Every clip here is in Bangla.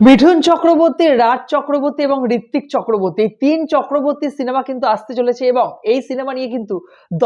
মিঠুন চক্রবর্তী, রাজ চক্রবর্তী এবং ঋত্বিক চক্রবর্তী তিন চক্রবর্তী সিনেমা কিন্তু আসতে চলেছে এবং এই সিনেমা নিয়ে কিন্তু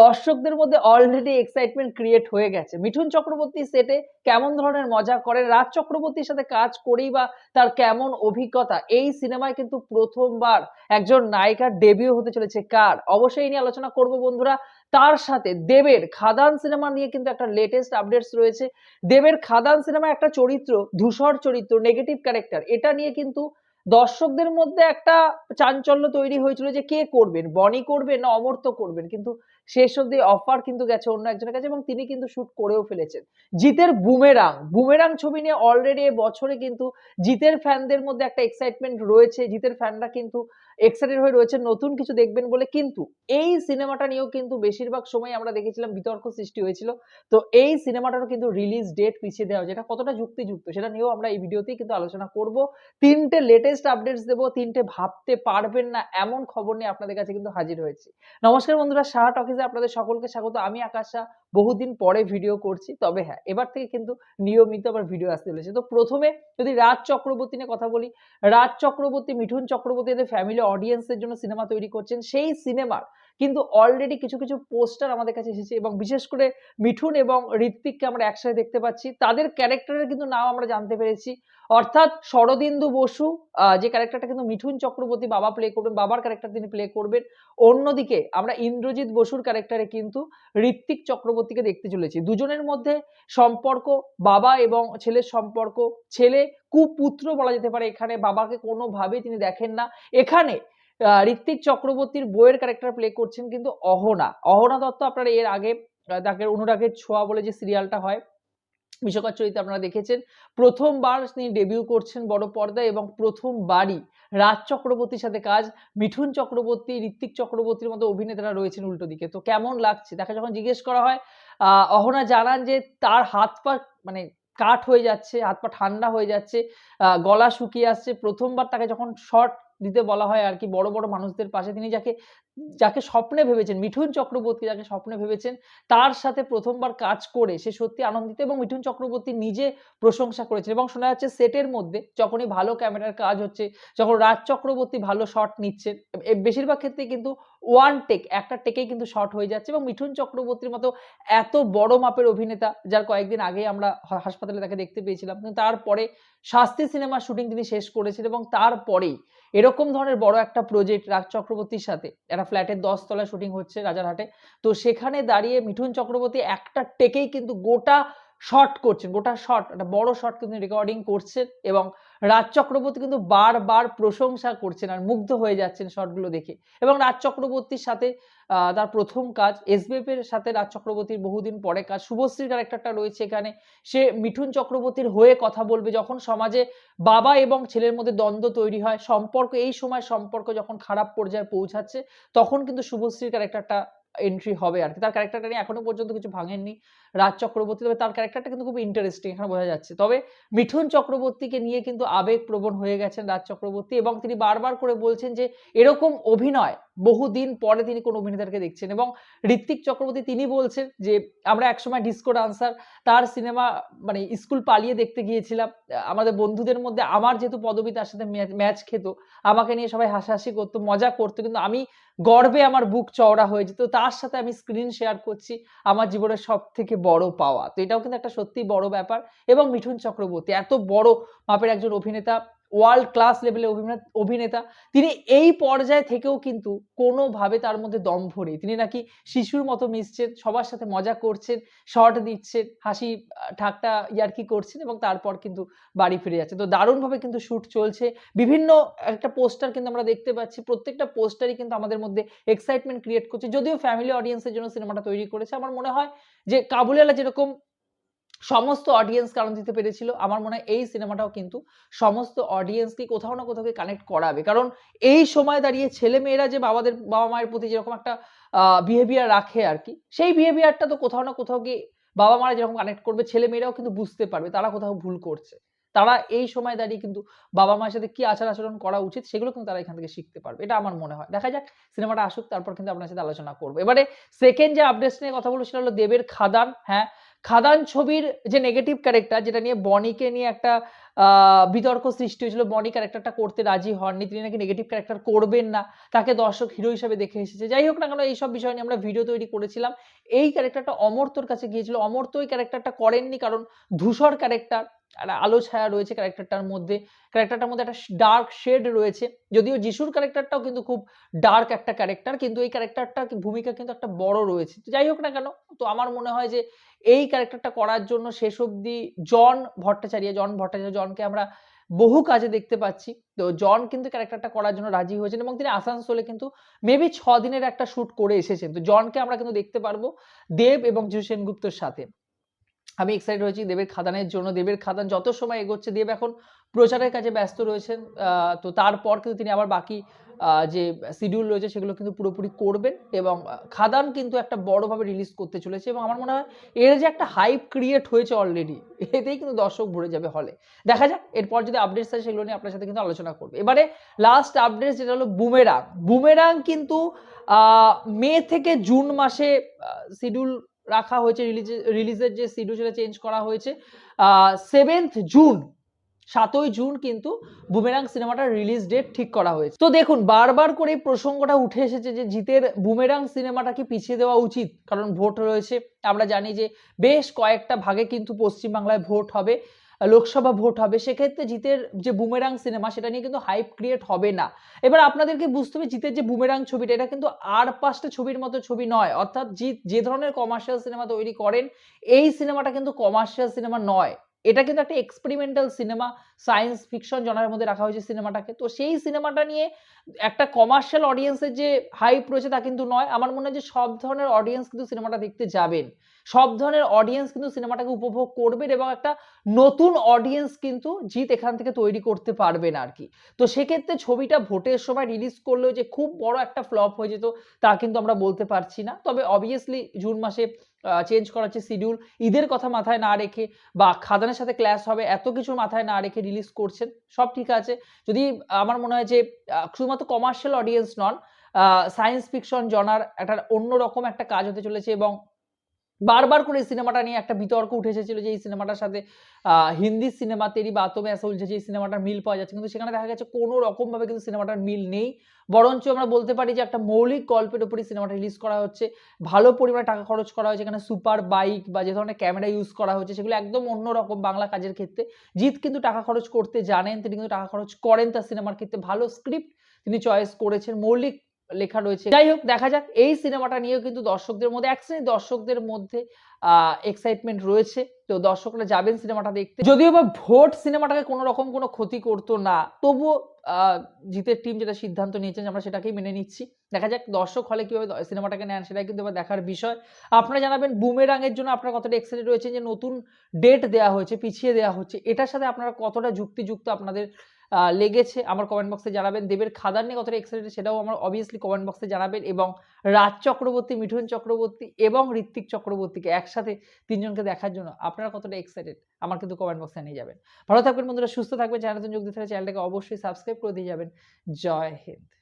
দর্শকদের মধ্যে অলরেডি এক্সাইটমেন্ট ক্রিয়েট হয়ে গেছে। মিঠুন চক্রবর্তী সেটে কেমন ধরনের মজা করে, রাজ চক্রবর্তীর সাথে কাজ করেই বা তার কেমন অভিজ্ঞতা, এই সিনেমায় কিন্তু প্রথমবার একজন নায়িকার ডেবিউ হতে চলেছে কার? অবশ্যই নিয়ে আলোচনা করব বন্ধুরা। তার সাথে দেবের খাদান সিনেমা নিয়ে কিন্তু একটা লেটেস্ট আপডেটস রয়েছে। দেবের খাদান সিনেমা একটা চরিত্র, ধূসর চরিত্র নেগেটিভ ক্যারেক্টার এটা নিয়ে কিন্তু দর্শকদের মধ্যে একটা চাঞ্চল্য তৈরি হয়েছিল যে কে করবেন? বনি করবেন না অমর্ত্য করবেন? কিন্তু শেষ অব্দি অফার কিন্তু গেছে অন্য একজনের কাছে এবং তিনি কিন্তু শুট করেও ফেলেছেন। জিতের বুমেরাং বুমেরাং ছবি নিয়ে অলরেডি বছরে কিন্তু জিতের ফ্যানদের মধ্যে একটা এক্সাইটমেন্ট রয়েছে। জিতের ফ্যানরা কিন্তু এক্সাইটেড হয়ে রয়েছে। নতুন কিছু দেখবেন বলে কিন্তু এই সিনেমাটা নিয়েও কিন্তু বেশিরভাগ সময় আমরা দেখেছিলাম বিতর্ক সৃষ্টি হয়েছিল। তো এই সিনেমাটারও কিন্তু রিলিজ ডেট পিছিয়ে দেওয়া যেটা কতটা যুক্তিযুক্ত সেটা নিয়েও আমরা এই ভিডিওতেই কিন্তু আলোচনা করব। তিনটে লেটেস্ট আপডেটস দেবো, তিনটে ভাবতে পারবেন না এমন খবর নিয়ে আপনাদের কাছে কিন্তু হাজির হয়েছি। নমস্কার বন্ধুরা, শাহ টকিজে আপনাদের সকলকে স্বাগত। আমি আকাশা, বহুদিন পরে ভিডিও করছি। তবে হ্যাঁ এবার থেকে কিন্তু নিয়মিত আবার ভিডিও আসতে চলেছে। তো প্রথমে যদি রাজ চক্রবর্তী নিয়ে কথা বলি, রাজ চক্রবর্তী, মিঠুন চক্রবর্তী এদের ফ্যামিলি অডিয়েন্সের জন্য সিনেমা তৈরি করছেন। সেই সিনেমার কিন্তু অলরেডি কিছু কিছু পোস্টার আমাদের কাছে এসেছে এবং বিশেষ করে মিঠুন এবং ঋত্বিককে আমরা একসাথে দেখতে পাচ্ছি। তাদের ক্যারেক্টারের কিন্তু নাম আমরা জানতে পেরেছি। অর্থাৎ শরদিন্দু বসু যে ক্যারেক্টারটা কিন্তু মিঠুন চক্রবর্তী বাবা প্লে করবেন, বাবার ক্যারেক্টার তিনি প্লে করবেন। অন্যদিকে আমরা ইন্দ্রজিৎ বসুর ক্যারেক্টারে কিন্তু ঋত্বিক চক্রবর্তীকে দেখতে চলেছি। দুজনের মধ্যে সম্পর্ক, বাবা এবং ছেলের সম্পর্ক, ছেলে কুপুত্র বলা যেতে পারে। এখানে বাবাকে কোনোভাবেই তিনি দেখেন না। এখানে ঋত্বিক চক্রবর্তীর বইয়ের ক্যারেক্টার প্লে করছেন কিন্তু অহনা। অহনা দত্ত আপনারা এর আগে তাকে অনুরাগের ছোঁয়া বলে যে সিরিয়ালটা হয়, বিশ্বকাপ চরিত্রে আপনারা দেখেছেন। প্রথমবার তিনি ডেবিউ করছেন বড় পর্দায় এবং প্রথমবারই রাজ চক্রবর্তীর সাথে কাজ, মিঠুন চক্রবর্তী, ঋত্বিক চক্রবর্তীর মতো অভিনেতারা রয়েছেন উল্টো দিকে। তো কেমন লাগছে? তাকে যখন জিজ্ঞেস করা হয় অহনা জানান যে তার হাত পা মানে কাঠ হয়ে যাচ্ছে, হাত পা ঠান্ডা হয়ে যাচ্ছে গলা শুকিয়ে আসছে। প্রথমবার তাকে যখন শর্ট দিতে বলা হয় আর কি বড় বড় মানুষদের পাশে। তিনি যাকে যাকে স্বপ্নে ভেবেছেন, মিঠুন চক্রবর্তী যাকে স্বপ্নে ভেবেছেন, তার সাথে প্রথমবার কাজ করে সে সত্যি আনন্দিত এবং মিঠুন চক্রবর্তী নিজে প্রশংসা করেছেন এবং শোনা যাচ্ছে সেটের মধ্যে যখনই ভালো ক্যামেরার কাজ হচ্ছে, যখন রাজ চক্রবর্তী ভালো শট নিচ্ছে বেশিরভাগ ক্ষেত্রে কিন্তু ওয়ান টেক একটা টেকেই কিন্তু শর্ট হয়ে যাচ্ছে এবং মিঠুন চক্রবর্তীর মতো এত বড় মাপের অভিনেতা যার কয়েকদিন আগেই আমরা হাসপাতালে তাকে দেখতে পেয়েছিলাম। কিন্তু তারপরে শাস্তি সিনেমার শুটিং তিনি শেষ করেছেন এবং তারপরেই এরকম ধরনের বড় একটা প্রজেক্ট রাজ চক্রবর্তীর সাথে একটা ফ্ল্যাটের দশ তলায় শুটিং হচ্ছে রাজারহাটে তো সেখানে দাঁড়িয়ে মিঠুন চক্রবর্তী একটা টেকেই কিন্তু গোটা শট করছেন, গোটা শট একটা বড় শট কিন্তু রেকর্ডিং করছেন এবং রাজ চক্রবর্তী কিন্তু বারবার প্রশংসা করছেন আর মুগ্ধ হয়ে যাচ্ছেন শটগুলো দেখে। এবং রাজ চক্রবর্তীর সাথে তার প্রথম কাজ এসবিএফ এর সাথে রাজ চক্রবর্তীর বহুদিন পরে কাজ শুভশ্রীর ক্যারেক্টারটা রয়েছে এখানে। সে মিঠুন চক্রবর্তীর হয়ে কথা বলবে যখন সমাজে বাবা এবং ছেলের মধ্যে দ্বন্দ্ব তৈরি হয়, সম্পর্ক, এই সময় সম্পর্ক যখন খারাপ পর্যায়ে পৌঁছাচ্ছে, তখন কিন্তু শুভশ্রীর ক্যারেক্টারটা এন্ট্রি হবে আর কি। তার ক্যারেক্টারটা নিয়ে এখনও পর্যন্ত কিছু ভাঙেননি। রাজ চক্রবর্তী, তবে তার ক্যারেক্টারটা কিন্তু খুব ইন্টারেস্টিং এখানে বোঝা যাচ্ছে। তবে মিঠুন চক্রবর্তীকে নিয়ে কিন্তু আবেগ প্রবণ হয়ে গেছেন রাজ চক্রবর্তী এবং তিনি বারবার করে বলছেন যে, এরকম অভিনয় বহুদিন পরে তিনি কোন অভিনেতাকে দেখছেন এবং ঋত্বিক চক্রবর্তী তিনি বলছেন যে, আমরা একসময় ডিসকো ডান্সার তার সিনেমা মানে স্কুল পালিয়ে দেখতে গিয়েছিলাম। আমাদের বন্ধুদের মধ্যে আমার যেহেতু পদবী, তার সাথে ম্যাচ খেত, আমাকে নিয়ে সবাই হাসাহাসি করতো, মজা করতো, কিন্তু আমি গর্বে আমার বুক চওড়া হয়ে যেত। তার সাথে আমি স্ক্রিন শেয়ার করছি, আমার জীবনের সব থেকে বড় পাওয়া। তো এটাও কিন্তু একটা সত্যি বড় ব্যাপার। এবং মিঠুন চক্রবর্তী, এত বড় মাপের একজন অভিনেতা ওয়ার্ল্ড ক্লাস লেভেলের অভিনেতা তিনি এই পর্যায়ে থেকেও কিন্তু কোনোভাবে তার মধ্যে দম্ভ নেই। তিনি নাকি শিশুর মতো মিশছেন, সবার সাথে মজা করছেন শর্ট দিচ্ছেন, হাসি ঠাট্টা ইয়ার্কি করছেন এবং তারপর কিন্তু বাড়ি ফিরে যাচ্ছে। তো দারুণভাবে কিন্তু শ্যুট চলছে। বিভিন্ন একটা পোস্টার কিন্তু আমরা দেখতে পাচ্ছি। প্রত্যেকটা পোস্টারই কিন্তু আমাদের মধ্যে এক্সাইটমেন্ট ক্রিয়েট করছে। যদিও ফ্যামিলি অডিয়েন্সের জন্য সিনেমাটা তৈরি করেছে। আমার মনে হয় যে কাবুলিওয়ালা যেরকম সমস্ত অডিয়েন্স কারণ দিতে পেরেছিল। আমার মনে হয় এই সিনেমাটাও কিন্তু সমস্ত অডিয়েন্সকে কোথাও না কোথাও কানেক্ট করাবে। কারণ এই সময় দাঁড়িয়ে ছেলে মেয়েরা যে বাবাদের বাবা মায়ের প্রতি যেরকম একটা বিহেভিয়ার রাখে আর কি সেই বিহেভিয়ারটা তো কোথাও না কোথাও গিয়ে বাবা মারা যেরকম কানেক্ট করবে ছেলে মেয়েরাও কিন্তু বুঝতে পারবে, তারা কোথাও ভুল করছে। তারা এই সময় দাঁড়িয়ে কিন্তু বাবা মায়ের সাথে কি আচার আচরণ করা উচিত, সেগুলো কিন্তু তারা এখান থেকে শিখতে পারবে। এটা আমার মনে হয়। দেখা যাক সিনেমাটা আসুক, তারপর কিন্তু আপনার সাথে আলোচনা করব। এবারে সেকেন্ড যে আপডেটস নিয়ে কথা বলব, সেটা হলো দেবের খাদান। হ্যাঁ খাদান ছবির যে নেগেটিভ ক্যারেক্টার যেটা নিয়ে বনিকে নিয়ে একটা বিতর্ক সৃষ্টি হয়েছিল, বনি ক্যারেক্টারটা করতে রাজি হননি, তিনি নাকি নেগেটিভ ক্যারেক্টার করবেন না, তাকে দর্শক হিরো হিসেবে দেখে এসেছে। যাই হোক না কেন এইসব বিষয় নিয়ে আমরা ভিডিও তৈরি করেছিলাম। এই ক্যারেক্টারটা অমর্তর কাছে গিয়েছিল। অমর্ত ওই ক্যারেক্টারটা করেননি কারণ ধূসর ক্যারেক্টার একটা আলো ছায়া রয়েছে ক্যারেক্টারটার মধ্যে। ক্যারেক্টারটার মধ্যে একটা ডার্ক শেড রয়েছে। যদিও যিশুর ক্যারেক্টারটাও কিন্তু খুব ডার্ক একটা ক্যারেক্টার কিন্তু এই ক্যারেক্টারটার ভূমিকা কিন্তু একটা বড় রয়েছে। যাই হোক না কেন, তো আমার মনে হয় যে এই ক্যারেক্টারটা করার জন্য শেষ অবধি জন ভট্টাচার্য জন ভট্টাচার্য জনকে আমরা বহু কাজে দেখতে পাচ্ছি। তো জন কিন্তু ক্যারেক্টারটা করার জন্য রাজি হয়েছেন এবং তিনি আসানসোলে কিন্তু মেবি ছ দিনের একটা শুট করে এসেছেন। তো জনকে আমরা কিন্তু দেখতে পারব দেব এবং জিউ সেনগুপ্তর সাথে। আমি এক্সাইটেড হয়েছি দেবের খাদানের জন্য। দেবের খাদান যত সময় এগোচ্ছে, দেব এখন প্রচারের কাজে ব্যস্ত রয়েছেন। তো তারপর কিন্তু তিনি আবার বাকি যে শিডিউল রয়েছে, সেগুলো কিন্তু পুরোপুরি করবেন এবং খাদান কিন্তু একটা বড়ভাবে রিলিজ করতে চলেছে এবং আমার মনে হয় এর যে একটা হাইপ ক্রিয়েট হয়েছে অলরেডি এতেই কিন্তু দর্শক ভরে যাবে হলে দেখা যাক, এরপর যদি আপডেটস থাকে, সেগুলো নিয়ে আপনার সাথে কিন্তু আলোচনা করবে। এবারে লাস্ট আপডেট যেটা হলো বুমেরাং বুমেরাং কিন্তু মে থেকে জুন মাসে শিডিউল রাখা হয়েছে রিলিজ রিলিজের যে শিডিউল সেটা চেঞ্জ করা হয়েছে। সেভেন্থ জুন সাতই জুন কিন্তু বুমেরাং সিনেমাটা রিলিজ ডেট ঠিক করা হয়েছে। তো দেখুন, বারবার করে এই প্রসঙ্গটা উঠে এসেছে যে জিতের বুমেরাং সিনেমাটা কি পিছিয়ে দেওয়া উচিত? কারণ ভোট রয়েছে। আমরা জানি যে বেশ কয়েকটা ভাগে কিন্তু পশ্চিমবাংলায় ভোট হবে। লোকসভা ভোট হবে, সেক্ষেত্রে জিতের যে বুমেরাং সিনেমা সেটা নিয়ে কিন্তু হাইপ ক্রিয়েট হবে না। এবার আপনাদেরকে বুঝতে হবে জিতের যে বুমেরাং ছবিটা, এটা কিন্তু আর পাঁচটা ছবির মতো ছবি নয়, অর্থাৎ জিৎ যে ধরনের কমার্শিয়াল সিনেমা তৈরি করেন, এই সিনেমাটা কিন্তু কমার্শিয়াল সিনেমা নয়। এটা কিন্তু একটা experimental cinema science fiction genre মধ্যে রাখা হয়েছে সিনেমাটাকে তো সেই সিনেমাটা নিয়ে একটা কমার্শিয়াল অডিয়েন্সের যে হাইপ রয়েছে তা কিন্তু নয়। আমার মনে হয় যে সব ধরনের অডিয়েন্স কিন্তু সিনেমাটা দেখতে যাবেন। সব ধরনের অডিয়েন্স কিন্তু সিনেমাটাকে উপভোগ করবেন এবং একটা নতুন অডিয়েন্স কিন্তু জিত এখান থেকে তৈরি করতে পারবেন আর কি। তো সেক্ষেত্রে ছবিটা ভোটের সময় রিলিজ করলেও যে খুব বড় একটা ফ্লপ হয়ে যেত তা কিন্তু আমরা বলতে পারছি না। তবে অবভিয়াসলি জুন মাসে চেঞ্জ করা হচ্ছে শিডিউল ঈদের কথা মাথায় না রেখে বা খাদানের সাথে ক্লাস হবে, এত কিছু মাথায় না রেখে রিলিজ করছেন, সব ঠিক আছে। যদি আমার মনে হয় যে শুধুমাত্র commercial audience non science fiction genre একটা অন্যরকম একটা কাজ হতে চলেছে এবং বারবার করে সিনেমাটা নিয়ে একটা বিতর্ক উঠে এসেছিল যে এই সিনেমাটার সাথে হিন্দি সিনেমা তেরি বাতমে আসা উলঝে যে এই সিনেমাটার মিল পাওয়া যাচ্ছে। কিন্তু সেখানে দেখা গেছে কোনো রকমভাবে কিন্তু সিনেমাটার মিল নেই। বরঞ্চ আমরা বলতে পারি যে একটা মৌলিক গল্পের উপরই সিনেমাটা রিলিজ করা হচ্ছে। ভালো পরিমাণে টাকা খরচ করা হয়েছে। এখানে সুপার বাইক বা যে ধরনের ক্যামেরা ইউজ করা হয়েছে সেগুলো একদম অন্যরকম বাংলা কাজের ক্ষেত্রে। জিৎ কিন্তু টাকা খরচ করতে জানেন, তিনি কিন্তু টাকা খরচ করেন তার সিনেমার ক্ষেত্রে। ভালো স্ক্রিপ্ট তিনি চয়েস করেছেন। মৌলিক লেখা রয়েছে। যাই হোক, দেখা যাক। এই সিনেমাটা নিয়েও কিন্তু দর্শকদের মধ্যে, এক শ্রেণির দর্শকদের মধ্যে এক্সাইটমেন্ট রয়েছে। তো দর্শকরা যাবেন সিনেমাটা দেখতে। যদিও বা ভোট সিনেমাটাকে কোনো রকম কোনো ক্ষতি করতো না, তবুও জিতের টিম যেটা সিদ্ধান্ত নিয়েছেন, আমরা সেটাকেই মেনে নিচ্ছি। দেখা যাক দর্শক হলে কীভাবে সিনেমাটাকে নেন, সেটাই কিন্তু এবার দেখার বিষয়। আপনারা জানাবেন, বুমেরাঙের জন্য আপনারা কতটা এক্সাইটেড রয়েছেন যে নতুন ডেট দেওয়া হয়েছে, পিছিয়ে দেওয়া হচ্ছে। এটার সাথে আপনারা কতটা যুক্তিযুক্ত আপনাদের লেগেছে আমার কমেন্ট বক্সে জানাবেন। দেবের খাদান নিয়ে কতটা এক্সাইটেড সেটাও আমার অবভিয়াসলি কমেন্ট বক্সে জানাবেন এবং রাজ চক্রবর্তী, মিঠুন চক্রবর্তী এবং ঋত্বিক চক্রবর্তীকে একসাথে তিনজনকে দেখার জন্য আপনারা কতটা এক্সাইটেড আমার কিন্তু কমেন্ট বক্সে নিয়ে যাবেন। ভালো থাকবেন বন্ধুরা, সুস্থ থাকবেন চ্যানেলতে যোগ দিতে চ্যানেলটাকে অবশ্যই সাবস্ক্রাইব করে দিয়ে যাবেন। জয় হিন্দ।